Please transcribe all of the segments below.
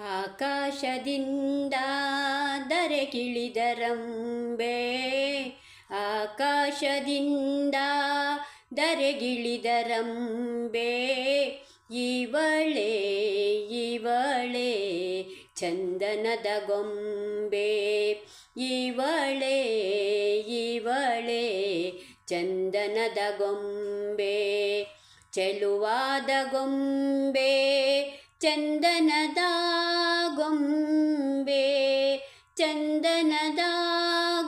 ಆಕಾಶದಿಂದ ದರೆಗಿಳಿದರಂಬೆ ಆಕಾಶದಿಂದ ದರೆಗಿಳಿದರಂಬೆ ಇವಳೆ ಇವಳೆ ಚಂದನದ ಗೊಂಬೆ. ಇವಳೆ ಇವಳೆ ಚಂದನದ ಗೊಂಬೆ. ಚೆಲುವಾದ ಗೊಂಬೆ. ಚಂದನದ ಗೊಂಬೆ ಚಂದನದ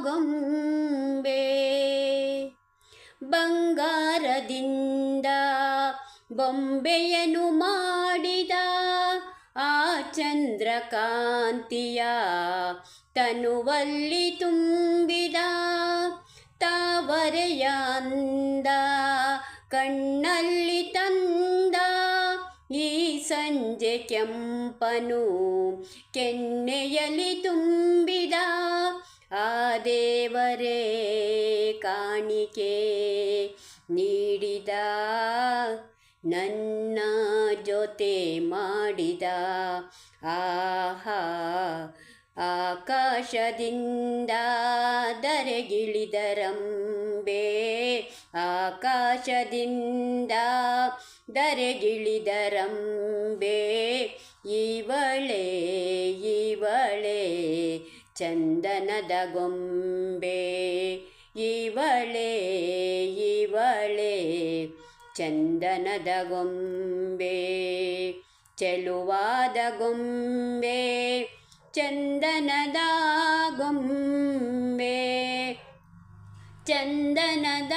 ಗೊಂಬೆ ಬಂಗಾರದಿಂದ ಬೊಂಬೆಯನ್ನು ಮಾಡಿದ ಆ ಚಂದ್ರಕಾಂತಿಯ ತನುವಲ್ಲಿ ತುಂಬಿದ ತಾವರೆಯಂದ ಕಣ್ಣಲ್ಲಿ ಸಂಜೆ ಕೆಂಪನು ಕೆನ್ನೆಯಲ್ಲಿ ತುಂಬಿದ ಆ ದೇವರೇ ಕಾಣಿಕೆ ನೀಡಿದ ನನ್ನ ಜೊತೆ ಮಾಡಿದ. ಆಹಾ ಆಕಾಶದಿಂದ ಧರೆಗಿಳಿದರಂಬೆ ಆಕಾಶದಿಂದ ಧರೆಗಿಳಿದರಂಬೆ ಇವಳೆ ಇವಳೆ ಚಂದನದ ಗೊಂಬೆ ಇವಳೆ ಇವಳೆ ಚಂದನದ ಗೊಂಬೆ ಚೆಲುವಾದ ಗೊಂಬೆ ಚಂದನದ ಗೊಂಬೆ ಚಂದನದ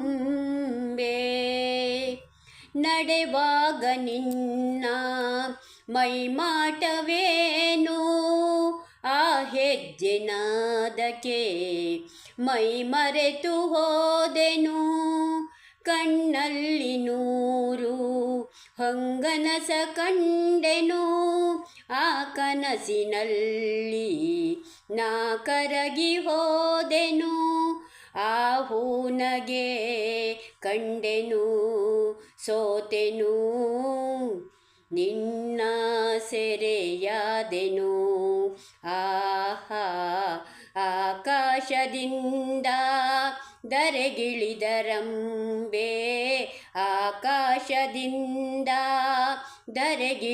ಗೊಂಬೆ ನಡೆವಾಗ ನಿನ್ನ ಮೈಮಾಟವೇನು? ಆ ಹೆಜ್ಜೆ ನಾದಕ್ಕೆ ಮೈ ಮರೆತು ಹೋದೆನು? ಕಣ್ಣಲ್ಲಿ ನೂರು ಹಂಗನಸ ಕಂಡೆನು? ಆ ಕನಸಿನಲ್ಲಿ ನಾ ಕರಗಿ ಹೋದೆನು? ಆ ಹೂನಗೆ ಕಂಡೆನು, ಸೋತೆನು, ನಿನ್ನ ಸೆರೆಯಾದೆನು. ಆಹಾ, ಆಕಾಶದಿಂದ ದರೆಗಿಳಿದರಂಬೆ ಆಕಾಶದಿಂದ ದರೆಗಿಳಿದರಂಬೆ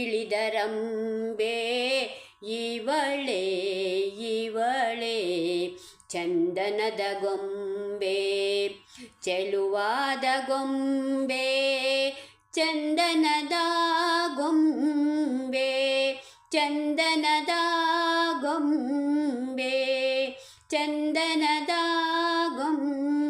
ಇವಳೆ ಇವಳೆ, ಚಂದನದ ಗೊಂಬೆ. ಗೊಂಬೆ ಚೆಲುವಾದ ಗೊಂಬೆ ಚಂದನದ ಗೊಂಬೆ ಚಂದನದ ಗೊಂಬೆ ಚಂದನದ ಗೊಂಬೆ.